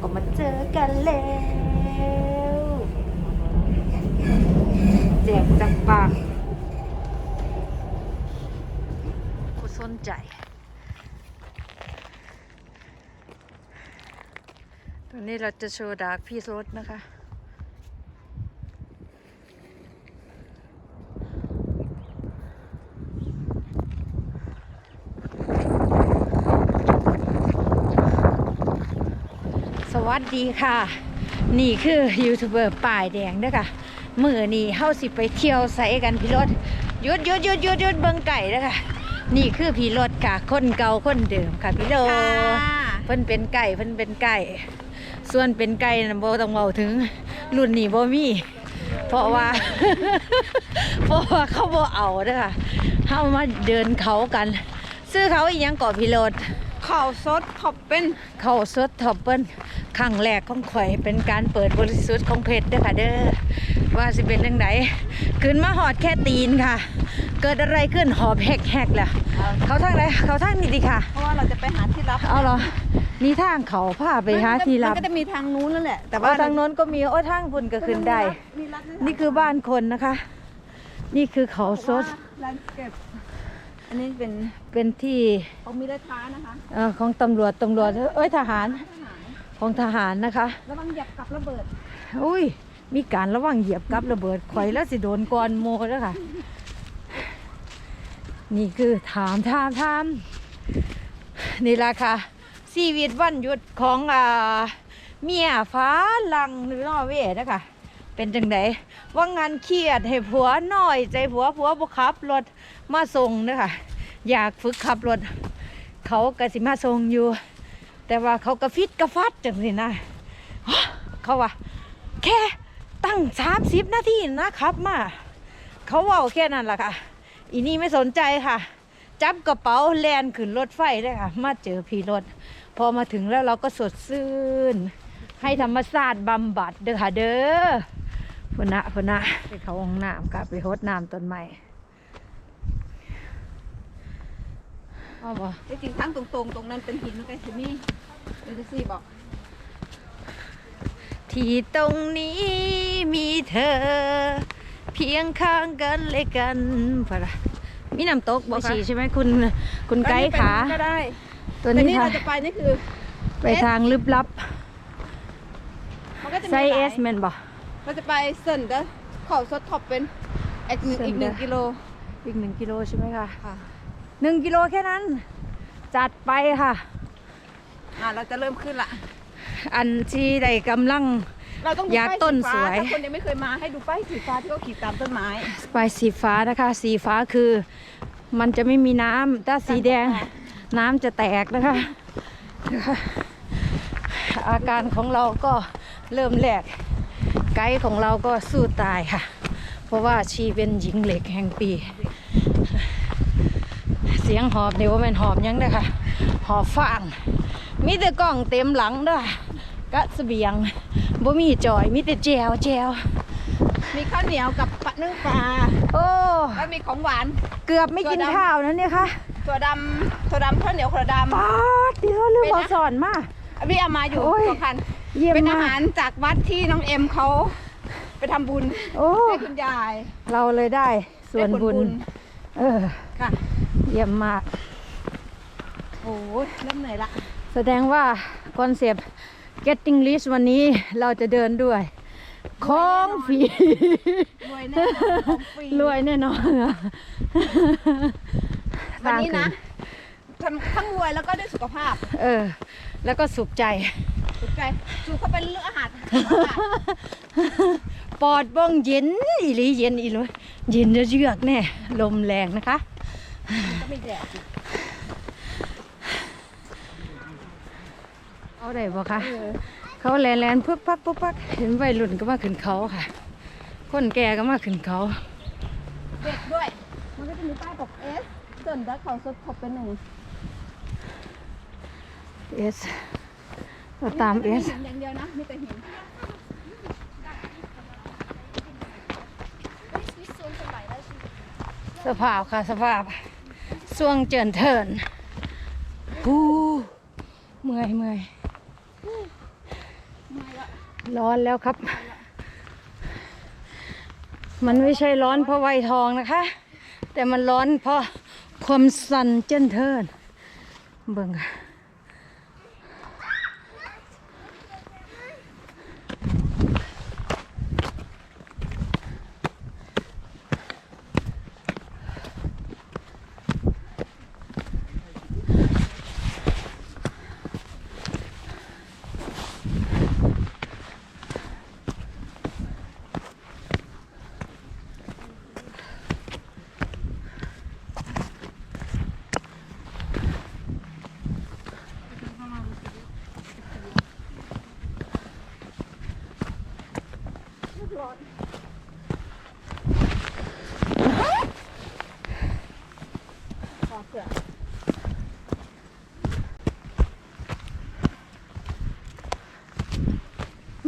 ก็มาเจอกันแล้วแจกจากปากกูสนใจ ตอนนี้เราจะโชว์ดาร์กพีซรถนะคะ วัสดีค่ะ นี่คือยูทูบเบอร์ป้ายแดงเด้อค่ะมือนี่เฮาสิไปเที่ยวใส่กันพี่รถหยุดหยุดหยุดหยุดหยุดเบิ่งไก่เด้อค่ะ นี่คือพี่รถค่ะคนเก่าคนเดิมค่ะพี่โลเพิ่นเป็นไก่เพิ่นเป็นไก่ส่วนเป็นไก่นะบ่ต้องเว้าถึงรุ่นนี้บ่มีเพราะว่าเพราะว่าเขาบ่เอาเด้อค่ะเฮามาเดินเขากัน ซื้อเขาอีหยังก่อพี่รถ ข่าวสดขอบเป็นเข้าสดท็อปเปิ้ลครั้งแรกของข่อยเป็นการเปิดบริสุทธิ์ของเพชรเด้อค่ะเด้อว่าสิเป็นจังไดขึ้นมาหอดแค่ตีนค่ะ เกิดอะไรขึ้นหอบแหกๆล่ะเขาทางไหนเขาทางนี้ดิค่ะ เพราะว่าเราจะไปหาที่รับเอาเหรอนี่ทางเขาพาไปหาที่รับมันก็จะมีทางนู้นนั่นแหละแต่แต่ว่าว่าทางโน้นก็มีโอ้ทางพุ่นก็ขึ้นได้มีรัดนี่คือบ้านคนนะคะ นี่คือเขาสดร้านเก็บอั นนี้เป็นเป็นที่ของมีราคานะคะเอ่อของตำรวจตำรวจเอ้ยทหารของทหารนะคะ ระวังเหยียบกับระเบิด อุ้ย มีการระวังเหยียบกับระเบิดข่อยแล้วสิโดนก่อนโมแล้วค่ะ นี่คือถามถามถามนี่ละค่ะชีวิตวันหยุดของอ่าเมียฟ้าลังหรือนอร์เวย์นะคะเป็นจังไดว่างานเครียดให้ผัวหน่อยใจผัวผัวบุขับรถมาส่งเด้อค่ะ อยากฝึกขับรถ เขากสิมาส่งอยู่ แต่ว่าเขากระฟิดกระฟัดจังสินะเขาว่าแค่ตั้งสามสิบนาทีนะครับมาเขาว่าแค่นั้นแหละค่ะ อีนี่ไม่สนใจค่ะ จับกระเป๋าแลนขึ้นรถไฟเลยค่ะ มาเจอพี่รถ พอมาถึงแล้วเราก็สดชื่น ให้ธรรมศาสตร์บำบัดเด้อค่ะเด้อพุนะพุนะไปเขาองน้ำค่ะไปโฮดน้ำต้นไม้ เอาบ่จริงๆทางตรงๆ ตรงนั้นเป็นหินมันก็จะมีเดี๋ยวจะซี่บอกที่ตรงนี้มีเธอ เพียงข้างกันเลยกันพะละมีน้ำตกบอกสีใช่ไหมคุณคุณไกด์ขาก็ได้ตัวแต่นี้นี่ค่ะเราจะไปนี่คือ ไปทางลึกลับมันก็จะมีไซหเอลายสแมนบอกเราจะไปเซินเด้อข่าวสดขอบเป็นอีกหนึ่งเซินอีกหนึ่งเด้อกิโล อีกหนึ่งกิโลใช่ไหมคะ ค่ะ หนึ่งกิโลแค่นั้น จัดไปค่ะ อ่าเราจะเริ่มขึ้นละอันที่ได้กำลัง เราต้องดูอยากป้ายต้นสีฟ้าสวย ถ้าคนยังไม่เคยมาให้ดูป้ายสีฟ้าที่เขาขีดตามต้นไม้ไปสีฟ้านะคะ สีฟ้าคือมันจะไม่มีน้ำถ้าสีแดง น้ำจะแตกนะคะอาการของเราก็เริ่มแรก ไกด์ของเราก็สู้ตายค่ะ เพราะว่าชีเป็นหญิงเหล็กแห่งปี เสียงหอบเดี๋ยวว่าแมันหอบหยังเด้อค่ะ หอบฟางมีแต่กล้องเต็มหลังเด้อกะเสบียงบ่มีจอยมีแต่แจวแจวมีข้าวเหนียวกับปลานึ่งปลาโอ้แล้วมีของหวาน เกือบไม่กินตัวดำข้าวนั่นเนี่ยค่ะถั่วดำถั่วดำข้าวเหนียวถั่วดป้าดที่เขาลืมเป็นเอานะสอนมาำพี่เอามาอยู่โอ้ยสองคันเยี่ยมเป็นอามาหากรจากวัดที่น้องเอ็มเขาไปทำบุญโอ้ให้คุณยาย เราเลยได้ส่วนได้ผลบุญ เออค่ะ เยี่ยมมาก โอ้ยเริ่มเหนื่อยละ แสดงว่าคอนเซปต์ getting rich วันนี้เราจะเดินด้วย ของฟรีรวยแน่นอนของฟรีรวยแน่นอนอะวันนี้นะทางทั้งทั้งรวยแล้วก็ได้สุขภาพขึ้นเออ แล้วก็สุขใจ สุขใจสูขเข้าไปเรื่องอาหาร ปอดบ้องเย็น อีหลีเย็นอีหลีเย็นจะเยือกแน่ ลมแรงนะคะ ก็มีแดดอยู่เอาได้บ่คะเขาแลนแลนปึ๊บพักปึ๊บพักเห็นวัยรุ่นก็มาขึ้นเขาค่ะ คนแก่ก็มาขึ้นเขาเด็กด้วย มันก็จะมีป้ายบอกเอสส่วนดักเขาสดขอบเป็นหนึ่งเอสเราตามเอสหินอย่างเดียวนะมีแต่หินสภาพค่ะสภาพ สวงเจินเทินฮู้เมื่อยเมื่อยร้อนแล้วครับ มันไม่ใช่ร้อนเพราะไวทองนะคะ แต่มันร้อนเพราะความสั่นเจนเทินเบิ่งอะ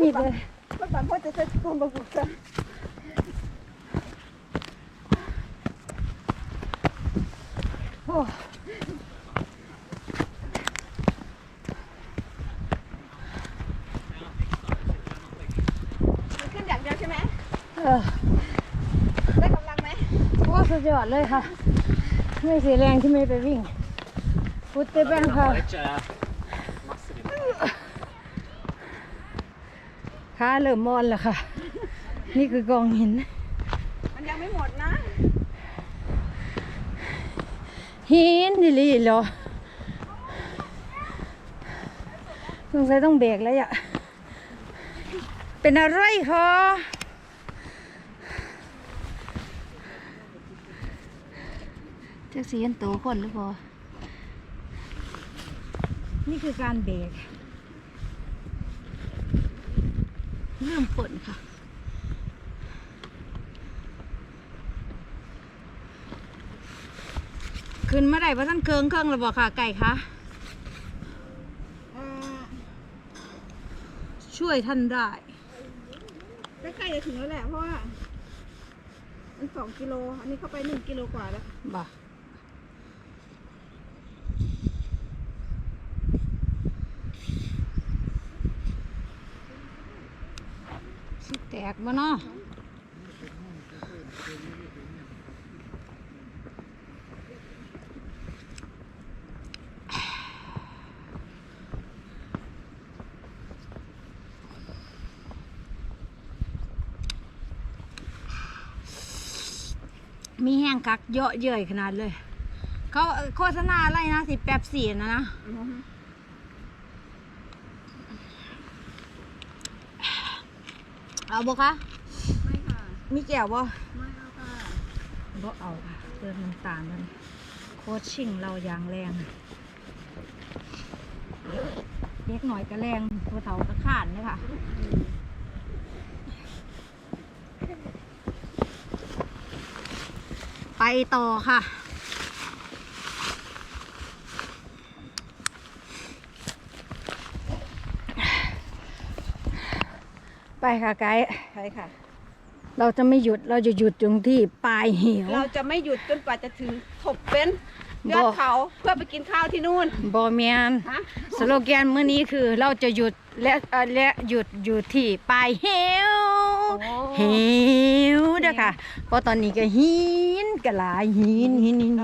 มีดเลยคนบางคนจะใช้คนบางคนจะโอ้มันขึ้นอย่างเดียวใช่ไหมเออได้กำลังไหมโอ้สุดยอดเลยค่ะ ไม่เสียแรงที่ไม่ไปวิ่งพุทธเบ้งค่ะ ขาเริ่มมอนแล้วค่ะ นี่คือกองหิน มันยังไม่หมดนะ หินนี่ลีเหรอสงสัยต้องเบรกแล้วอะ เป็นอะไรคะแท็กซี่ยันโตคนหรือเปล่านี่คือการเบรก เริ่มฝนค่ะขึ้นมาได้ว่าท่านเคิงเครื่องหรือเปล่าค่ะไก่คะอ่าช่วยท่านได้ใกล้ๆจะถึงแล้วแหละเพราะว่ามันสองกิโล อันนี้เข้าไปหนึ่งกิโลกว่าแล้วบ่าสิแต กบ่เนาะมีแห้งคักเยอะเย้ยขนาดเลย เขาโฆษณาอะไรนะสิแป๊บสี่นะนะ เอาบ่คะไม่ค่ะ มีแก้วบ่ไม่เอาค่ะบ่เอาค่ะเติมน้ำตาลมันโคชชิ่งเราอย่างแรงเล็กหน่อยก็แรงตัวเต่าก็ขานเลยค่ะไปต่อค่ะ ไปค่ะไกด์ใช่ค่ะ เราจะไม่หยุดเราจะหยุดตรงที่ปลายเหวเราจะไม่หยุดจนกว่าจะถึงถบเป็นยอดบอกเขาเพื่อไปกินข้าวที่นู่นบอเมียนฮะสโลแกนมื้อนี้คือเราจะหยุดและเอ่อและหยุดอยู่ที่ปลายเหวเหวเด้อค่ะเพราะตอนนี้ก็หินก็หลายหินหินหิน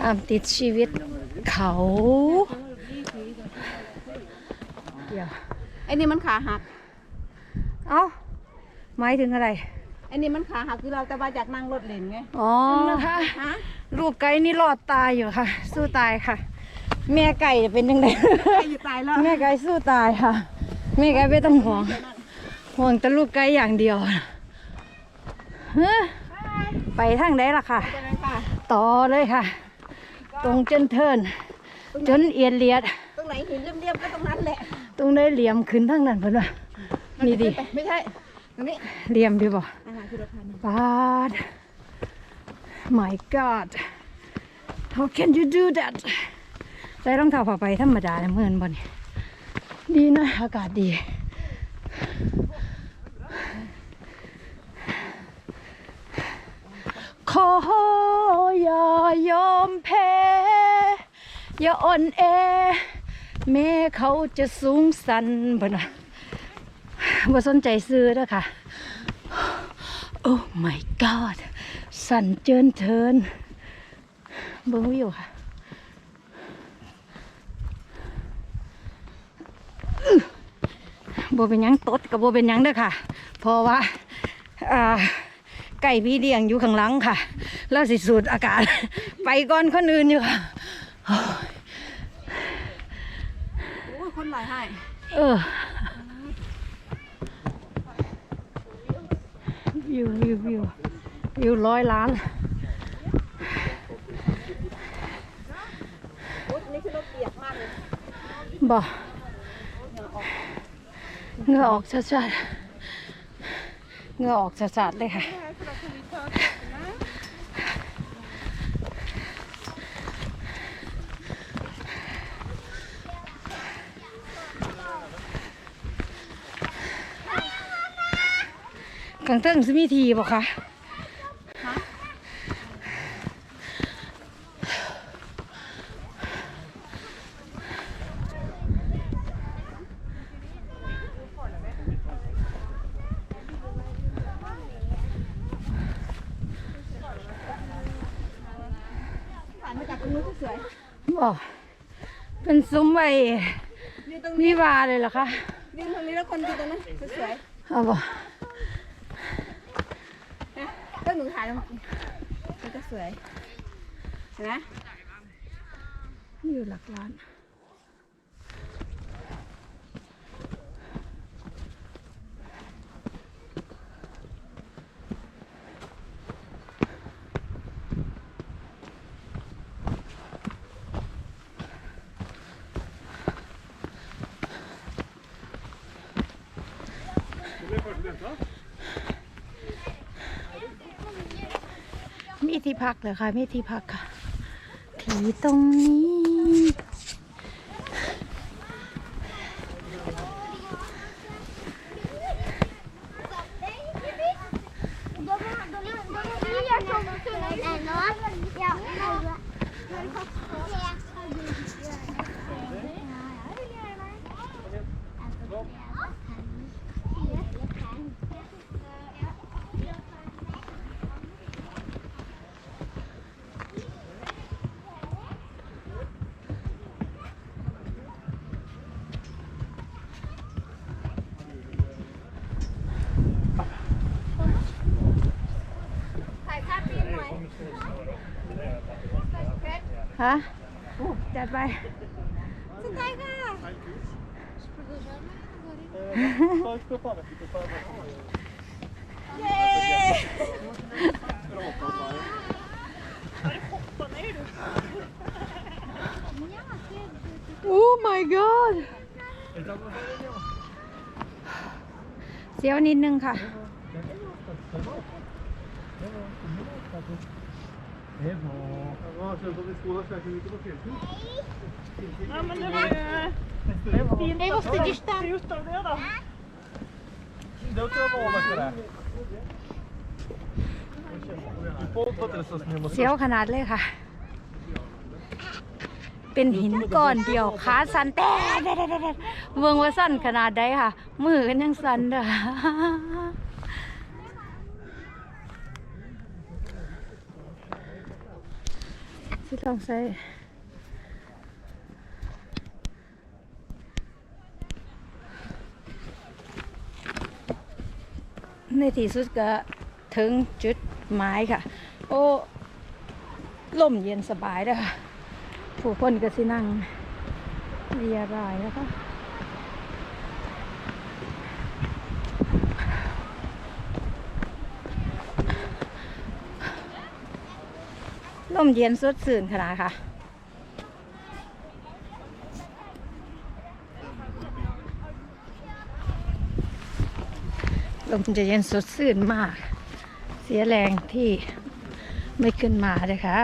ตามติดชีวิตเขาเดี๋ยวไอ้นี่มันขาหัก เอ้าหมายถึงอะไร ไอ้นี่มันขาหักคือเราจะมาจากนั่งรถเล่นไง อ๋อฮะลูกไก่นี่รอดตายอยู่ค่ะ สู้ตายค่ะ แม่ไก่จะเป็นยังไงใครอยู่ตายแล้วแม่ไก่สู้ตายค่ะ แม่ไก่ไม่ต้องห่วง ห่วงแต่ลูกไก่อย่างเดียวเฮ้อไปทางไหนล่ะค่ะไปเลยค่ะต่อเลยค่ะ ตรงจนเทินจนเอียดเลียด ตรงไหนหินเรียบๆก็ตรงนั้นแหละตรงได้เหลี่ยมขึ้นทั้งนั้นเพิ่นว่านี่ดิไม่ใช่ตรงนี้เหลี่ยมดีบ่อาหารคือรถพันบาด my god how can you do that ใส่รองเท้าผ้าใบธรรมดาเนี่ยเหมือนบ่เนี่ยดีนะอากาศดี ขออย่ายอมแพ้ อย่าอ่อนแอ แม้เขาจะสูงสันบ่นะบ่สนใจซื้อเด้อค่ะ โอ้ my god สั่นเจินเทินเบิ่งวิวค่ะบ่เป็นยังตดกับบ่เป็นยังเด้อค่ะ เพราะว่าอ่า ไก่พี่เลี้ยงอยู่ข้างหลังค่ะ แล้วสิสูดอากาศ ไปก่อนคนอื่นอยู่ค่ะโอ้ยคนหลายให้เออวิววิววิววิวร้อยล้านโอ้ยนี่คือรถเปียกมากเลยบ่เหงื่อออกชัดๆ เงือออกสัดๆเลยค่ะ กลางเติ้งซิมีทีบ่คะ ผ่านมาจากตรงนู้นก็ สวยบ่เป็นซุ้มไว้ยืนตรงวินี้วาเลยเหรอคะยืนตรงนี้แล้วคนยืนตรงนั้นก็สวยเอาบ่นะก็หนูถ่ายแล้วมันก็สวยเห็นไหม อยู่หลักล้าน มี ที่พักเหรอคะไม่ที่พักค่ะที่ตรงนี้ ฮะจัดไปสุดท้ายค่ะเย้โอ้ my god เสียวนิดนึงค่ะ Ja, känns som vi skålar säkert mycket på feltid. Ja, men det var ju fint. Nej, måste att dista. få ut av det då. Då tror jag målet är det. Poddat är så snill เสียวขนาดเลยค่ะ เป็นหินก้อนเดียวขาสั่นแต่เมืองว่าสั่นขนาดใดค่ะ มือกันยังสั่นเด้อ ที่ต้องใช้ในที่สุดก็ถึงจุดหมายค่ะ โอ้ลมเย็นสบายเลยค่ะ ผู้คนก็สินั่งเรียรายแล้วค่ะ ลมเย็นสดชื่นขนาดค่ะลมจะเย็นสดชื่นมาก เสียแรงที่ไม่ขึ้นมาเลยค่ะ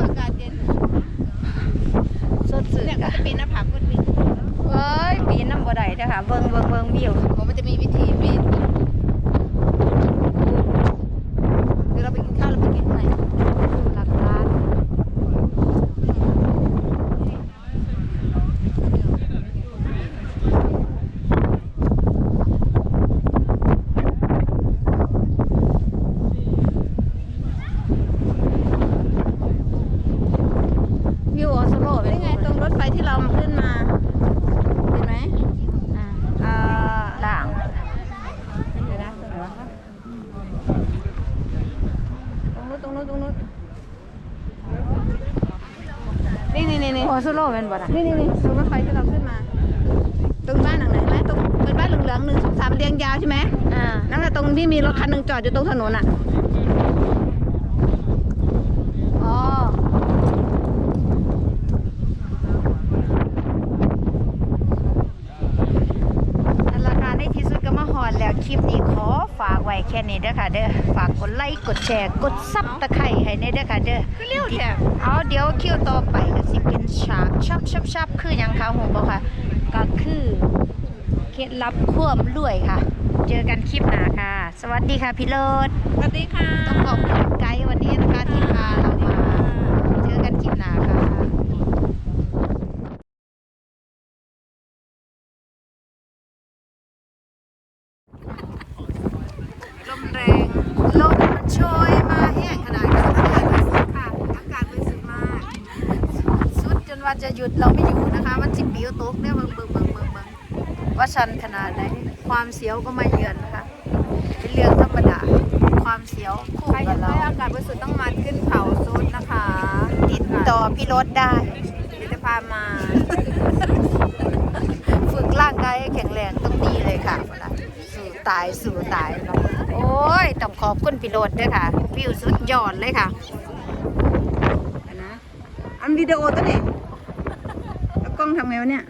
อากาศเย็น สดชื่น เนี่ยก็ ค่ะ จะปีนหน้าผาคนวิน นะ คะเบิงเบิงเบิงวิวผมมันจะมีวิธีปิดเดี๋ยวเราไปกินข้าวเราไปกินที่ไหนหลักล้านวิวออสโลเป็นนี่ไงตรงรถไฟที่เราขึ้นมา เห็นไหม อ่า อ่า ล่าง เดี๋ยวนะตรงไหนวะตรงนู้นตรงนู้นตรงนู้นนี่นี่นี่นี่ ออสโลเป็นบ่นะนี่นี่นี่ตรงรถไฟที่เราขึ้นมา ตรงบ้านหลังไหนไหมตรงเป็นบ้านเหลืองๆหนึ่งสองสามเรียงยาวใช่ไหมอ่านั่นแหละตรงที่มีรถคันหนึ่งจอดอยู่ตรงถนนอะอ๋อนั่นราคาในที่สุดก็มาหอดแล้วคลิปนี้ขอฝากไว้แค่นี้เด้อค่ะเด้อฝากกดไลค์กดแชร์กดซับตะไคร้ให้ในเด้อค่ะเด้อคือเร็วแท้เอาเดี๋ยวคิวต่อไปก็สิเป็นฉากชับชับชับคือหยังคะหูบ่ค่ะ ก็คือเคล็ดลับความรวยค่ะ เจอกันคลิปหน้าค่ะ สวัสดีค่ะพี่โรดสวัสดีค่ะ ต้องขอบคุณไกด์วันนี้นะคะที่พาเรามา เจอกันคลิปหน้าค่ะ ลม แรงลมมันโชยมาแห้งขนาดนี้อากาศบริสุทธิ์ค่ะอากาศบริสุทธิ์มากสุดจนว่าจะหยุดเราไม่อยู่นะคะ มันสิปิวตกเนี่ยเบิ่งเบิ่งเบิ่งเบิ่งเบิ่งว่าชันขนาดไหนความเสียวก็มาเยือนนะคะ เป็นเรื่องธรรมดาความเสียวคู่ใครอกัยาบกเรา ได้อากาศบริสุทธิ์ต้องมาขึ้นเขาซุดนะคะติดต่อพี่รถได้ เดี๋ยวจะพามา ฝึกร่างกายให้แข็งแรงต้องดีเลยค่ะเวลาสู่ ตายสู่ตาย โอ้ย ต้องขอบคุณพี่รดด้วยค่ะ วิวสุดยอดเลยค่ะเดี๋ยวนะอันวิดีโอตัวนี้แล้วกล้องทำไงวะเนี่ย